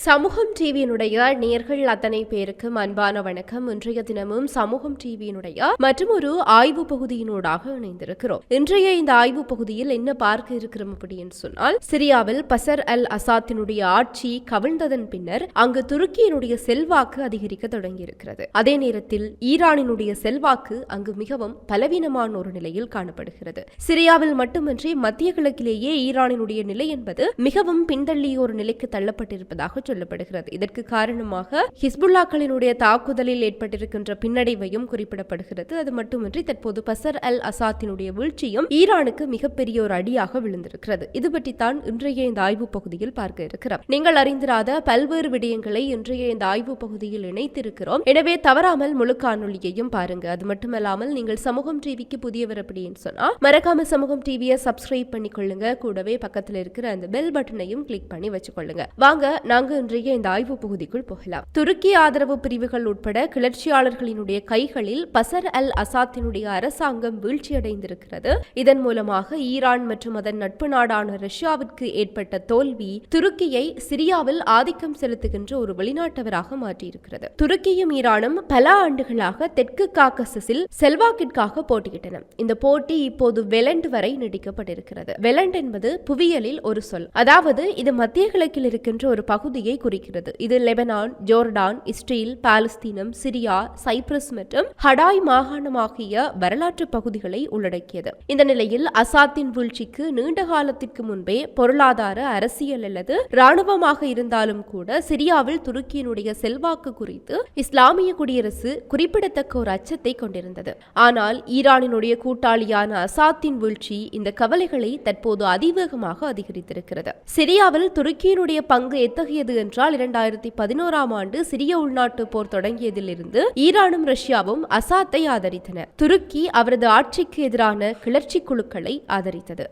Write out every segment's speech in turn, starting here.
சமூகம் டிவியினுடைய நேர்கள் அத்தனை பேருக்கும் அன்பான வணக்கம். இன்றைய தினமும் சமூகம் டிவியினுடைய மற்றும் ஒரு ஆய்வு பகுதியினூடாக இணைந்திருக்கிறோம். இன்றைய இந்த ஆய்வு பகுதியில் என்ன பார்க்க இருக்கிறோம் அப்படின்னு சொன்னால் சிரியாவில் பசர் அல் அசாத்தினுடைய ஆட்சி கவிழ்ந்ததன் பின்னர் அங்கு துருக்கியினுடைய செல்வாக்கு அதிகரிக்க தொடங்கியிருக்கிறது. அதே நேரத்தில் ஈரானினுடைய செல்வாக்கு அங்கு மிகவும் பலவீனமான ஒரு நிலையில் காணப்படுகிறது. சிரியாவில் மட்டுமின்றி மத்திய கிழக்கிலேயே ஈரானினுடைய நிலை என்பது மிகவும் பின்தள்ளிய ஒரு நிலைக்கு தள்ளப்பட்டிருப்பதாக சொல்லப்படுகிறது. இதற்கு காரணமாக ஹிஸ்புல்லாக்களினுடைய தாக்குதலில் ஏற்பட்டிருக்கின்ற பின்னடைவையும் குறிப்பிடப்படுகிறது. அது மட்டுமின்றி தற்போது பசர் அல் அசாத்தினுடைய வீழ்ச்சியும் ஈரானுக்கு மிகப்பெரிய ஒரு அடியாக விழுந்திருக்கிறது. இது பற்றித்தான் இன்றைய இந்த ஆய்வு பகுதியில் பார்க்க இருக்கிறோம். நீங்கள் அறிந்திராத பல்வேறு விடயங்களை இன்றைய இந்த ஆய்வு பகுதியில் இணைத்திருக்கிறோம். எனவே தவறாமல் முழு காணொலியையும் பாருங்க. அது மட்டுமல்லாமல் நீங்கள் சமூகம் டிவிக்கு புதியவர் அப்படின்னு சொன்னா மறக்காம சமூகம் டிவியை சப்ஸ்கிரைப் பண்ணிக்கொள்ளுங்க. கூடவே பக்கத்தில் இருக்கிற அந்த பெல் பட்டனையும் கிளிக் பண்ணி வச்சுக்கொள்ளுங்க. வாங்க நாங்க இன்றைய இந்த ஆய்வு பகுதிக்குள் போகலாம். துருக்கி ஆதரவு பிரிவுகள் உட்பட கிளர்ச்சியாளர்களினுடைய கைகளில் பசர் அல் அசாத்தினுடைய அரசாங்கம் வீழ்ச்சியடைந்திருக்கிறது. இதன் மூலமாக ஈரான் மற்றும் அதன் நட்பு நாடான ரஷ்யாவிற்கு ஏற்பட்ட தோல்வி துருக்கியை சிரியாவில் ஆதிக்கம் செலுத்துகின்ற ஒரு வெளிநாட்டவராக மாற்றியிருக்கிறது. துருக்கியும் ஈரானும் பல ஆண்டுகளாக தெற்கு காக்கசஸில் செல்வாக்கிற்காக போட்டியிட்டன. இந்த போட்டி இப்போது வெலண்ட் வரை நீடிக்கப்பட்டிருக்கிறது. வெலண்ட் என்பது புவியியலில் ஒரு சொல். அதாவது இது மத்திய கிழக்கில் இருக்கின்ற ஒரு பகுதி. பகுதியை குறிக்கிறது. இது லெபனான் ஜோர்டான் இஸ்ரேல் பாலஸ்தீனம் சிரியா சைப்ரஸ் மற்றும் ஹடாய் மாகாணம் ஆகிய வரலாற்று பகுதிகளை உள்ளடக்கியது. இந்த நிலையில் அசாத்தின் வீழ்ச்சிக்கு நீண்ட காலத்திற்கு முன்பே பொருளாதார அரசியல் அல்லது இராணுவமாக இருந்தாலும் கூட சிரியாவில் துருக்கியினுடைய செல்வாக்கு குறித்து இஸ்லாமிய குடியரசு குறிப்பிடத்தக்க ஒரு அச்சத்தை கொண்டிருந்தது. ஆனால் ஈரானினுடைய கூட்டாளியான அசாத்தின் வீழ்ச்சி இந்த கவலைகளை தற்போது அதிவேகமாக அதிகரித்திருக்கிறது. சிரியாவில் துருக்கியினுடைய பங்கு எத்தகையது என்றால் இரண்டாயிரத்தி பதினோராம் ஆண்டு சிரிய உள்நாட்டு போர் தொடங்கியதிலிருந்து ஈரானும் ரஷ்யாவும் அசாத்தை ஆதரித்தன. துருக்கி அவரது ஆட்சிக்கு எதிரான கிளர்ச்சி குழுக்களை ஆதரித்தது.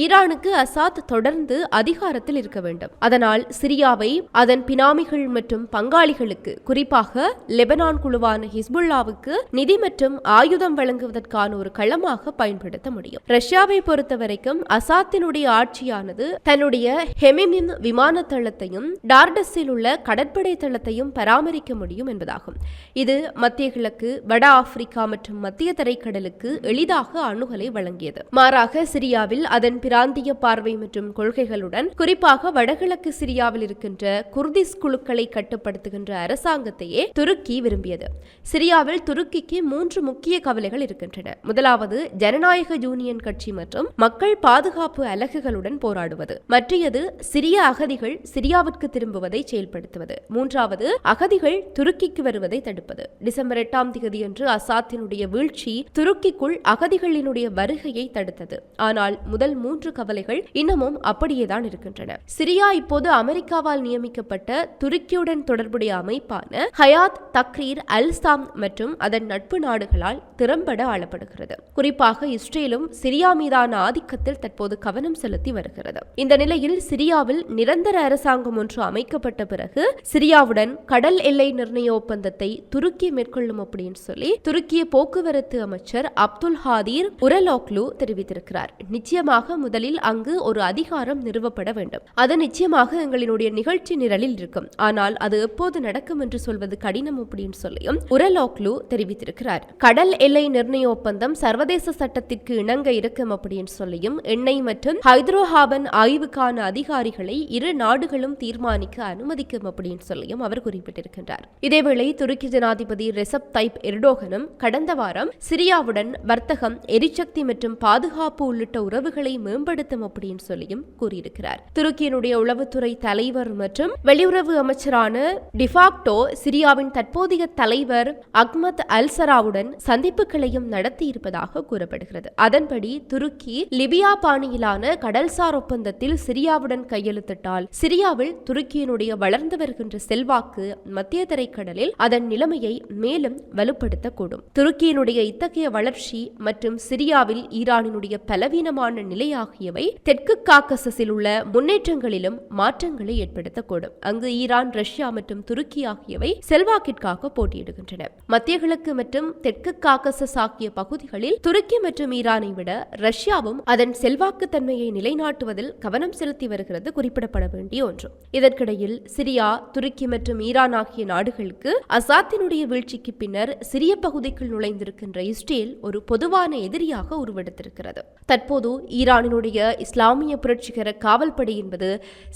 ஈரானுக்கு அசாத் தொடர்ந்து அதிகாரத்தில் இருக்க வேண்டும். அதனால் சிரியாவை அதன் பினாமிகள் மற்றும் பங்காளிகளுக்கு குறிப்பாக லெபனான் குழுவான ஹிஸ்புல்லாவுக்கு நிதி மற்றும் ஆயுதம் வழங்குவதற்கான ஒரு களமாக பயன்படுத்த முடியும். ரஷ்யாவை பொறுத்தவரைக்கும் அசாத்தினுடைய ஆட்சியானது தன்னுடைய ஹெமிமின் விமான தளத்தையும் டார்டஸில் உள்ள கடற்படை தளத்தையும் பராமரிக்க முடியும் என்பதாகும். இது மத்திய கிழக்கு வட ஆப்பிரிக்கா மற்றும் மத்திய தரைக்கடலுக்கு எளிதாக அணுகலை வழங்கியது. மாறாக சிரியாவில் அதன் பிராந்திய பார்வை மற்றும் கொள்கைகளுடன் குறிப்பாக வடகிழக்கு சிரியாவில் இருக்கின்ற குர்திஸ் குழுக்களை கட்டுப்படுத்துகின்ற அரசாங்கத்தையே துருக்கி விரும்பியது. சிரியாவில் துருக்கிக்கு மூன்று முக்கிய கவலைகள் இருக்கின்றன. முதலாவது ஜனநாயக யூனியன் கட்சி மற்றும் மக்கள் பாதுகாப்பு அலகுகளுடன் போராடுவது. மற்றையது சிரிய அகதிகள் சிரியாவிற்கு திரும்புவதை செயல்படுத்துவது. மூன்றாவது அகதிகள் துருக்கிக்கு வருவதை தடுப்பது. டிசம்பர் எட்டாம் தேதியன்று அசாத்தினுடைய வீழ்ச்சி துருக்கிக்குள் அகதிகளினுடைய வருகையை தடுத்தது. ஆனால் முதல் மூன்று கவலைகள் இன்னமும் அப்படியேதான் இருக்கின்றன. சிரியா இப்போது அமெரிக்காவால் நியமிக்கப்பட்ட துருக்கியுடன் தொடர்புடைய அமைப்பான ஹயாத் தக்ரீர் அல்சாம் மற்றும் அதன் நட்பு நாடுகளால் திறம்பட ஆளப்படுகிறது. குறிப்பாக இஸ்ரேலும் சிரியா மீதான ஆதிக்கத்தில் தற்போது கவனம் செலுத்தி வருகிறது. இந்த நிலையில் சிரியாவில் நிரந்தர அரசாங்கம் ஒன்று அமைக்கப்பட்ட பிறகு சிரியாவுடன் கடல் எல்லை நிர்ணய ஒப்பந்தத்தை துருக்கி மேற்கொள்ளும் அப்படின்னு சொல்லி துருக்கிய போக்குவரத்து அமைச்சர் அப்துல் ஹாதீர் உரலோக்லு தெரிவித்திருக்கிறார். நிச்சயமாக முதலில் அங்கு ஒரு அதிகாரம் நிறுவப்பட வேண்டும். அது நிச்சயமாக எங்களினுடைய நிகழ்ச்சி நிரலில் இருக்கும். ஆனால் அது எப்போது நடக்கும் என்று சொல்வது கடினம் அப்படின்னு சொல்லியும் உரலோக்லு தெரிவித்திருக்கிறார். கடல் எல்லை நிர்ணய ஒப்பந்தம் சர்வதேச சட்டத்திற்கு இணங்க இருக்கும் அப்படின்னு சொல்லியும் எண்ணெய் மற்றும் ஹைதரோஹாபன் ஆய்வுக்கான அதிகாரிகளை இரு நாடுகளும் தீர்மானிக்க அனுமதிக்கும் அப்படின்னு சொல்லியும் அவர் குறிப்பிட்டிருக்கின்றார். இதேவேளை துருக்கி ஜனாதிபதி ரெசப் தைப் எர்டோகனும் கடந்த வாரம் சிரியாவுடன் வர்த்தகம் எரிசக்தி மற்றும் பாதுகாப்பு உள்ளிட்ட உறவுகளை மேம்படுத்தும் அப்படின்னு சொல்லியும் கூறியிருக்கிறார். துருக்கியினுடைய உளவுத்துறை தலைவர் மற்றும் வெளியுறவு அமைச்சரான டிஃபாக்டோ சிரியாவின் தற்போதைய தலைவர் அக்மத் அல்சராவுடன் சந்திப்புகளையும் நடத்தியிருப்பதாக கூறப்படுகிறது. அதன்படி துருக்கி லிபியா பாணியிலான கடல்சார் ஒப்பந்தத்தில் சிரியாவுடன் கையெழுத்திட்டால் சிரியாவில் துருக்கியினுடைய வளர்ந்து வருகின்ற செல்வாக்கு மத்திய திரைக்கடலில் அதன் நிலைமையை மேலும் வலுப்படுத்தக்கூடும். துருக்கியினுடைய இத்தகைய வளர்ச்சி மற்றும் சிரியாவில் ஈரானினுடைய பலவீனமான நிலை ஆகியவை தெற்கு காக்கசஸில் உள்ள முன்னேற்றங்களிலும் மாற்றங்களை ஏற்படுத்தக்கூடும். அங்கு ஈரான் ரஷ்யா மற்றும் துருக்கி ஆகியவை செல்வாக்கிற்காக போட்டியிடுகின்றன. மத்திய கிழக்கு மற்றும் தெற்கு காக்கசஸ் ஆகிய பகுதிகளில் துருக்கி மற்றும் ஈரானை விட ரஷ்யாவும் அதன் செல்வாக்கு தன்மையை நிலைநாட்டுவதில் கவனம் செலுத்தி வருகிறது குறிப்பிடப்பட வேண்டிய ஒன்று. இதற்கிடையில் சிரியா துருக்கி மற்றும் ஈரான் ஆகிய நாடுகளுக்கு அசாத்தினுடைய வீழ்ச்சிக்கு பின்னர் சிறிய பகுதிக்குள் நுழைந்திருக்கின்ற இஸ்ரேல் ஒரு பொதுவான எதிரியாக உருவெடுத்திருக்கிறது. தற்போது ஈரான் ஈரானினுடைய இஸ்லாமிய புரட்சிகர காவல்படை என்பது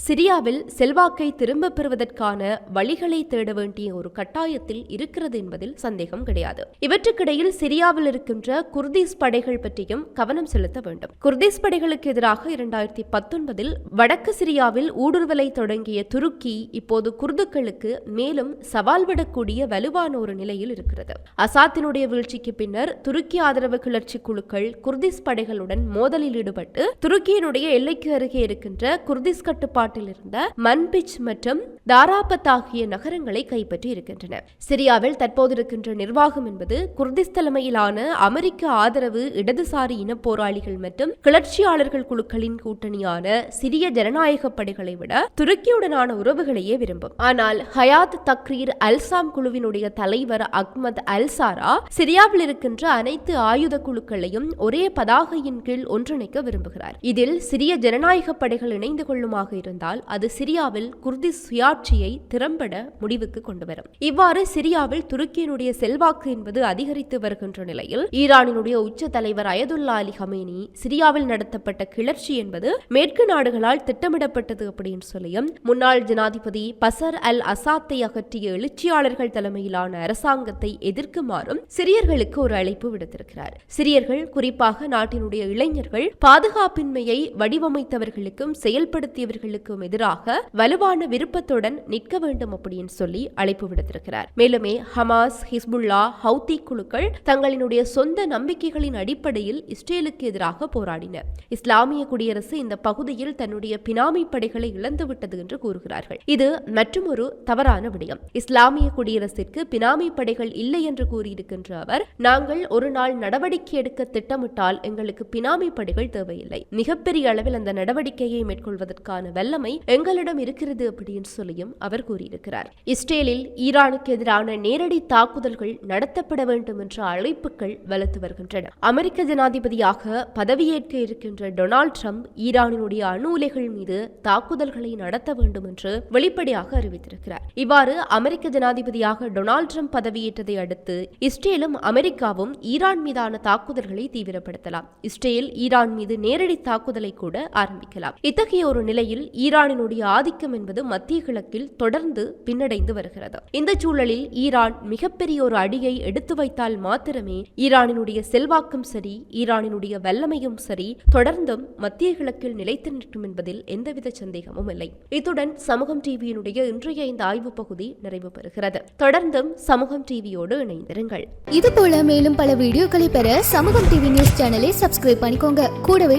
சிரியாவில் செல்வாக்கை திரும்பப் பெறுவதற்கான வழிகளை தேட வேண்டிய ஒரு கட்டாயத்தில் இருக்கிறது என்பதில் சந்தேகம் கிடையாது. இவற்றுக்கிடையில் சிரியாவில் இருக்கின்ற குர்தீஸ் படைகள் பற்றியும் கவனம் செலுத்த வேண்டும். குர்தீஸ் படைகளுக்கு எதிராக இரண்டாயிரத்தி பத்தொன்பதில் வடக்கு சிரியாவில் ஊடுருவலை தொடங்கிய துருக்கி இப்போது குர்துக்களுக்கு மேலும் சவால் விடக்கூடிய வலுவான ஒரு நிலையில் இருக்கிறது. அசாத்தினுடைய வீழ்ச்சிக்கு பின்னர் துருக்கி ஆதரவு கிளர்ச்சி குழுக்கள் குர்திஸ் படைகளுடன் மோதலில் ஈடுபட்டு துருக்கியினுடைய எல்லைக்கு அருகே இருக்கின்ற குர்திஸ் கட்டுப்பாட்டில் இருந்த மன்பிச் மற்றும் தாராபத் ஆகிய நகரங்களை கைப்பற்றி இருக்கின்றன சிரியாவில் தற்போது இருக்கின்ற நிர்வாகம் என்பது குர்திஸ் தலைமையிலான அமெரிக்க ஆதரவு இடதுசாரி இன போராளிகள் மற்றும் கிளர்ச்சியாளர்கள் குழுக்களின் கூட்டணியான சிரிய ஜனநாயக படைகளை விட துருக்கியுடனான உறவுகளையே விரும்பும். ஆனால் ஹயாத் தக்ரீர் அல்சாம் குழுவினுடைய தலைவர் அக்மத் அல்சாரா சிரியாவில் இருக்கின்ற அனைத்து ஆயுத குழுக்களையும் ஒரே பதாகையின் கீழ் ஒன்றிணைக்க விரும்பும் விரும்புகிறார் இதில் சிரிய ஜனநாயக படைகள் இணைந்து கொள்ளுமாக இருந்தால் அது சிரியாவில் குர்தி சுயாட்சியை திறம்பட முடிவுக்கு கொண்டு வரும் இவ்வாறு சிரியாவில் துருக்கியினுடைய செல்வாக்கு என்பது அதிகரித்து வருகின்ற நிலையில் ஈரானினுடைய உச்ச தலைவர் அயதுல்லா அலி ஹமேனி சிரியாவில் நடத்தப்பட்ட கிளர்ச்சி என்பது மேற்கு நாடுகளால் திட்டமிடப்பட்டது அப்படின்னு சொல்லியும் முன்னாள் ஜனாதிபதி பசர் அல் அசாத்தை அகற்றிய எழுச்சியாளர்கள் தலைமையிலான அரசாங்கத்தை எதிர்க்குமாறும் சிரியர்களுக்கு ஒரு அழைப்பு விடுத்திருக்கிறார். சிரியர்கள் குறிப்பாக நாட்டினுடைய இளைஞர்கள் பாதுகாப்பு பாதுகாப்பின்மையை வடிவமைத்தவர்களுக்கும் செயல்படுத்தியவர்களுக்கும் எதிராக வலுவான விருப்பத்துடன் நிற்க வேண்டும் அப்படின்னு சொல்லி அழைப்பு விடுத்திருக்கிறார். மேலுமே ஹமாஸ் ஹிஸ்புல்லா ஹவுதி குழுக்கள் தங்களினுடைய சொந்த நம்பிக்கைகளின் அடிப்படையில் இஸ்ரேலுக்கு எதிராக போராடின. இஸ்லாமிய குடியரசு இந்த பகுதியில் தன்னுடைய பினாமி படைகளை இழந்துவிட்டது என்று கூறுகிறார்கள். இது மற்றொரு தவறான விடயம். இஸ்லாமிய குடியரசிற்கு பினாமி படைகள் இல்லை என்று கூறியிருக்கின்ற அவர் நாங்கள் ஒரு நாள் நடவடிக்கை எடுக்க திட்டமிட்டால் எங்களுக்கு பினாமி படைகள் தேவையில்லை. மிகப்பெரிய அளவில் அந்த நடவடிக்கையை மேற்கொள்வதற்கான வல்லமை எங்களிடம் இருக்கிறது அப்படின்னு சொல்லியும் அவர் கூறியிருக்கிறார். இஸ்ரேலில் ஈரானுக்கு எதிரான நேரடி தாக்குதல்கள் நடத்தப்பட வேண்டும் என்ற அழைப்புகள் வலுத்து வருகின்றன. அமெரிக்க ஜனாதிபதியாக பதவியேற்க இருக்கின்ற டொனால்ட் ட்ரம்ப் ஈரானினுடைய அணு உலைகள் மீது தாக்குதல்களை நடத்த வேண்டும் என்று வெளிப்படையாக அறிவித்திருக்கிறார். இவ்வாறு அமெரிக்க ஜனாதிபதியாக டொனால்ட் ட்ரம்ப் பதவியேற்றதை அடுத்து இஸ்ரேலும் அமெரிக்காவும் ஈரான் மீதான தாக்குதல்களை தீவிரப்படுத்தலாம். இஸ்ரேல் ஈரான் மீது நேரடி தாக்குதலை கூட ஆரம்பிக்கலாம். இத்தகைய ஒரு நிலையில் ஈரானினுடைய ஆதிக்கம் என்பது மத்திய கிழக்கில் தொடர்ந்து பின்னடைந்து வருகிறது. இந்த சூழலில் ஈரான் மிகப்பெரிய ஒரு அடியை எடுத்து வைத்தால் மாத்திரமே ஈரானினுடைய செல்வாக்கும் சரி ஈரானினுடைய வல்லமையும் சரி தொடர்ந்தும் மத்திய கிழக்கில் நிலைத்து நிற்கும் என்பதில் எந்தவித சந்தேகமும் இல்லை. இத்துடன் சமூகம் டிவியினுடைய இன்றைய இந்த ஆய்வு பகுதி நிறைவு பெறுகிறது. தொடர்ந்தும் சமூகம் டிவியோடு இணைந்திருங்கள். இது போல மேலும் பல வீடியோக்களை பெற சமூகம் டிவி நியூஸ் சேனலை சப்ஸ்கிரைப் பண்ணிக்கோங்க. கூடவே